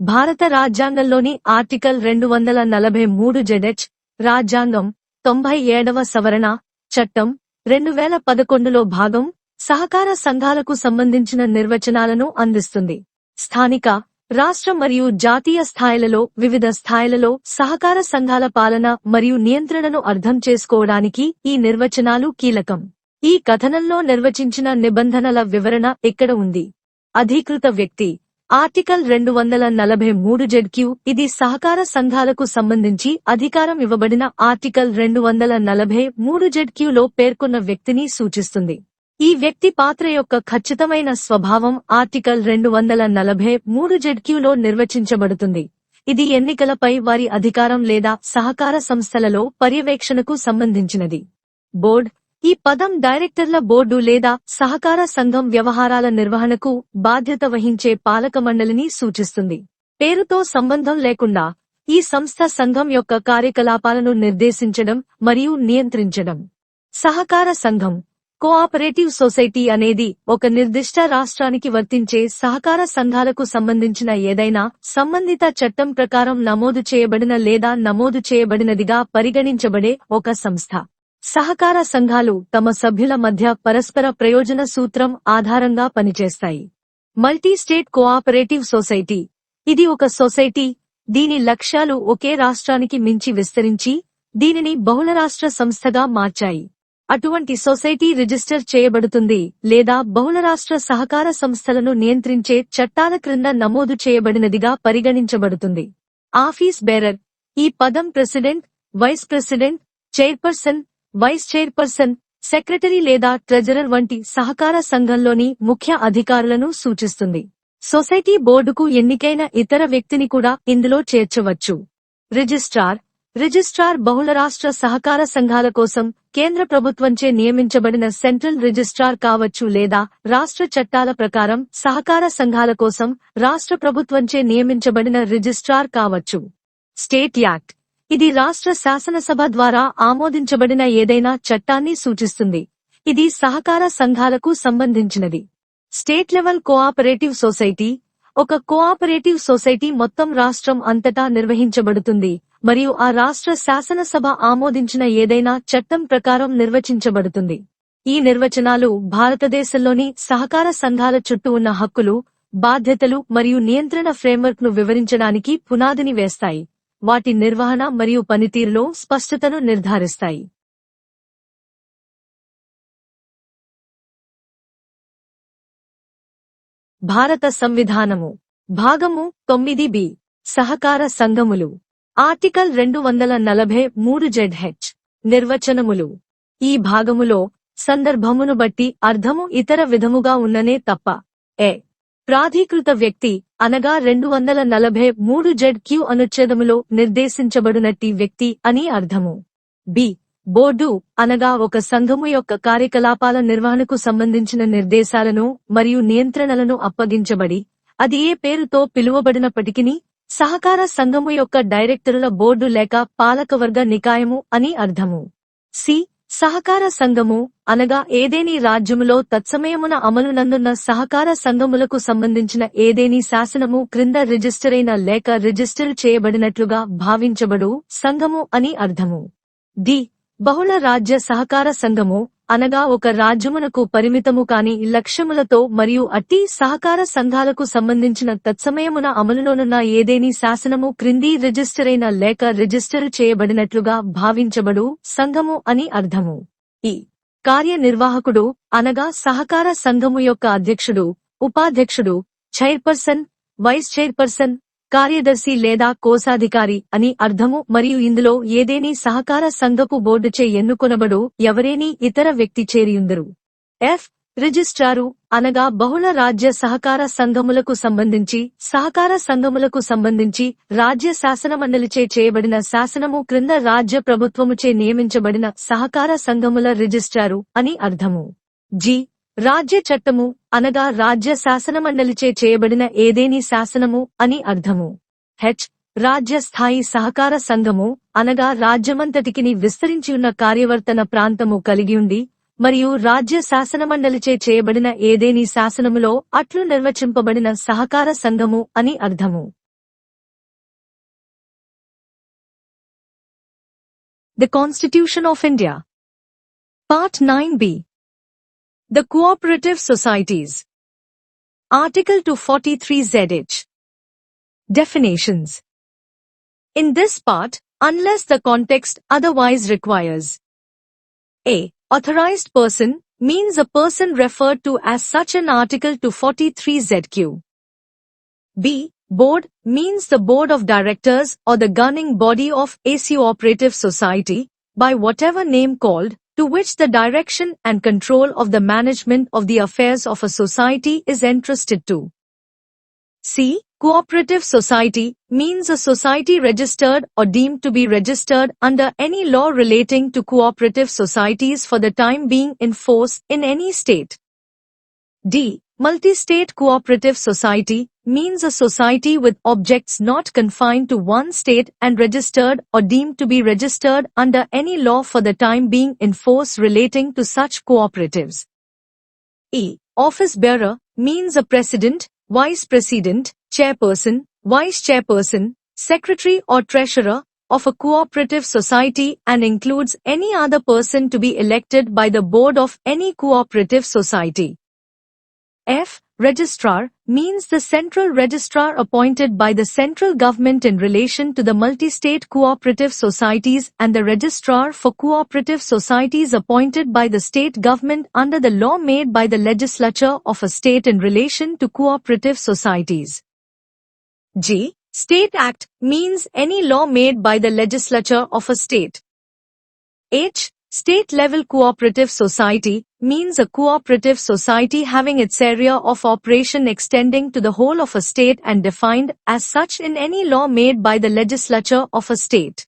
భారత రాజ్యాంగంలోని ఆర్టికల్ రెండు వందల నలభై మూడు జెడెచ్ రాజ్యాంగం తొంభై ఏడవ సవరణ చట్టం రెండు వేల పదకొండులో భాగం సహకార సంఘాలకు సంబంధించిన నిర్వచనాలను అందిస్తుంది. స్థానిక రాష్ట్ర మరియు జాతీయ స్థాయిలలో వివిధ స్థాయిలలో సహకార సంఘాల పాలన మరియు నియంత్రణను అర్థం చేసుకోవడానికి ఈ నిర్వచనాలు కీలకం. ఈ కథనంలో నిర్వచించిన నిబంధనల వివరణ ఇక్కడ ఉంది? అధీకృత వ్యక్తి ఆర్టికల్ రెండు వందల నలభై మూడు జెడ్క్యూ ఇది సహకార సంఘాలకు సంబంధించి అధికారం ఇవ్వబడిన ఆర్టికల్ రెండు వందల నలభై మూడు జెడ్క్యూలో పేర్కొన్న వ్యక్తిని సూచిస్తుంది. ఈ వ్యక్తి పాత్ర యొక్క ఖచ్చితమైన స్వభావం ఆర్టికల్ రెండు వందల నలభై మూడు జెడ్క్యూలో నిర్వచించబడుతుంది. ఇది ఎన్నికలపై వారి అధికారం లేదా సహకార సంస్థలలో పర్యవేక్షణకు సంబంధించినది. బోర్డ్ ఈ పదం డైరెక్టర్ల బోర్డు లేదా సహకార సంఘం వ్యవహారాల నిర్వహణకు బాధ్యత వహించే పాలక మండలిని సూచిస్తుంది. పేరుతో సంబంధం లేకుండా ఈ సంస్థ సంఘం యొక్క కార్యకలాపాలను నిర్దేశించడం మరియు నియంత్రించడం. సహకార సంఘం కోఆపరేటివ్ సొసైటీ అనేది ఒక నిర్దిష్ట రాష్ట్రానికి వర్తించే సహకార సంఘాలకు సంబంధించిన ఏదైనా సంబంధిత చట్టం ప్రకారం నమోదు చేయబడిన లేదా నమోదు చేయబడినదిగా పరిగణించబడే ఒక సంస్థ. సహకార సంఘాలు తమ సభ్యుల మధ్య పరస్పర ప్రయోజన సూత్రం ఆధారంగా పనిచేస్తాయి. Multi state cooperative society. ఇది ఒక సొసైటీ. దీని లక్ష్యాలు ఒకే రాష్ట్రానికి మించి విస్తరించి దీనిని బహుళ రాష్ట్ర సంస్థగా మార్చాయి. అటువంటి సొసైటీ రిజిస్టర్ చేయబడుతుంది లేదా బహుళ రాష్ట్ర సహకార సంస్థలను నియంత్రించే చట్టాల క్రింద నమోదు చేయబడినదిగా పరిగణించబడుతుంది. Office bearer. ఈ పదం president vice president chairperson vice chairperson secretary లేదా ట్రెజరర్ వంటి సహకార సంఘంలోని ముఖ్య అధికారులను సూచిస్తుంది. సొసైటీ బోర్డుకు ఎన్నికైన ఇతర వ్యక్తిని కూడా ఇందులో చేర్చవచ్చు. రిజిస్ట్రార్. రిజిస్ట్రార్ బహుళ రాష్ట్ర సహకార సంఘాల కోసం కేంద్ర ప్రభుత్వంచే నియమించబడిన సెంట్రల్ రిజిస్ట్రార్ కావచ్చు లేదా రాష్ట్ర చట్టాల ప్రకారం సహకార సంఘాల కోసం రాష్ట్ర ప్రభుత్వంచే నియమించబడిన రిజిస్ట్రార్ కావచ్చు. State act. ఇది రాష్ట్ర శాసనసభ ద్వారా ఆమోదించబడిన ఏదైనా చట్టాన్ని సూచిస్తుంది. ఇది సహకార సంఘాలకు సంబంధించినది. స్టేట్ లెవెల్ కోఆపరేటివ్ సొసైటీ ఒక కోఆపరేటివ్ సొసైటీ మొత్తం రాష్ట్రం అంతటా నిర్వహించబడుతుంది మరియు ఆ రాష్ట్ర శాసనసభ ఆమోదించిన ఏదైనా చట్టం ప్రకారం నిర్వచించబడుతుంది. ఈ నిర్వచనాలు భారతదేశంలోని సహకార సంఘాల చుట్టూ ఉన్న హక్కులు బాధ్యతలు మరియు నియంత్రణ ఫ్రేమ్వర్క్ను వివరించడానికి పునాదిని వేస్తాయి. వాటి నిర్వహణ మరియు పనితీరులో స్పష్టతను నిర్ధారిస్తాయి. భారత సంవిధానము. భాగము తొమ్మిది బి. సహకార సంఘములు. ఆర్టికల్ రెండు వందల నలభై మూడు జెడ్ హెచ్ నిర్వచనములు. ఈ భాగములో సందర్భమును బట్టి అర్థము ఇతర విధముగా ఉన్ననే తప్ప. ఏ ప్రాధీకృత వ్యక్తి అనగా రెండు వందల నలభై మూడు జెడ్ క్యూ అనుచ్ఛేదములో నిర్దేశించబడినట్టి వ్యక్తి అని అర్థము. బి. బోర్డు అనగా ఒక సంఘము యొక్క కార్యకలాపాల నిర్వహణకు సంబంధించిన నిర్దేశాలను మరియు నియంత్రణలను అప్పగించబడి అది ఏ పేరుతో పిలువబడినప్పటికీ సహకార సంఘము యొక్క డైరెక్టరుల బోర్డు లేక పాలకవర్గ నికాయము అని అర్థము. సి. సహకార సంఘము అనగా ఏదేని రాజ్యములో తత్సమయమున అమలునందున్న సహకార సంఘములకు సంబంధించిన ఏదేని శాసనము క్రింద రిజిస్టరైన లేక రిజిస్టర్ చేయబడినట్లుగా భావించబడు సంఘము అని అర్థము. ది బహుళ రాజ్య సహకార సంఘము అనగా ఒక రాజ్యమునకు పరిమితము కాని లక్ష్యములతో మరియు అట్టి సహకార సంఘాలకు సంబంధించిన తత్సమయమున అమలులోనున్న ఏదేని శాసనము క్రింది రిజిస్టరైన లేక రిజిస్టరు చేయబడినట్లుగా భావించబడు సంఘము అని అర్థము. ఈ కార్యనిర్వాహకుడు అనగా సహకార సంఘము యొక్క అధ్యక్షుడు ఉపాధ్యక్షుడు చైర్పర్సన్ వైస్ చైర్పర్సన్ కార్యదర్శి లేదా కోశాధికారి అని అర్థము మరియు ఇందులో ఏదేని సహకార సంఘపు బోర్డుచే ఎన్నుకొనబడు ఎవరేని ఇతర వ్యక్తి చేరియుందరు. ఎఫ్. రిజిస్ట్రారు అనగా బహుళ రాజ్య సహకార సంఘములకు సంబంధించి సహకార సంఘములకు సంబంధించి రాజ్య శాసనమండలిచే చేయబడిన శాసనము క్రింద రాజ్య ప్రభుత్వముచే నియమించబడిన సహకార సంఘముల రిజిస్ట్రారు అని అర్థము. జి. రాజ్య చట్టము అనగా రాజ్య శాసనమండలిచే చేయబడిన ఏదేని శాసనము అని అర్థము. హెచ్. రాజ్య స్థాయి సహకార సంఘము అనగా రాజ్యమంతటికిని విస్తరించియున్న కార్యవర్తన ప్రాంతము కలిగియుండి మరియు రాజ్య శాసనమండలిచే చేయబడిన ఏదేని శాసనములో అట్లు నిర్వచింపబడిన సహకార సంఘము అని అర్థము. The constitution of India part nine B The Cooperative Societies. Article 243 ZH. Definitions. In this part, unless the context otherwise requires. A. Authorized person means a person referred to as such an Article 243 ZQ. B. Board means the board of directors or the governing body of a cooperative society, by whatever name called, to which the direction and control of the management of the affairs of a society is entrusted to. C. Cooperative society means a society registered or deemed to be registered under any law relating to cooperative societies for the time being in force in any state. D. Multi-state cooperative society means a society with objects not confined to one state and registered or deemed to be registered under any law for the time being in force relating to such cooperatives. E. Office bearer means a president, vice president, chairperson, vice chairperson, secretary or treasurer of a cooperative society and includes any other person to be elected by the board of any cooperative society. F. Registrar means the central registrar appointed by the central government in relation to the multi-state cooperative societies and the registrar for cooperative societies appointed by the state government under the law made by the legislature of a state in relation to cooperative societies. G. State Act means any law made by the legislature of a state. H. State level cooperative society means a cooperative society having its area of operation extending to the whole of a state and defined as such in any law made by the legislature of a state.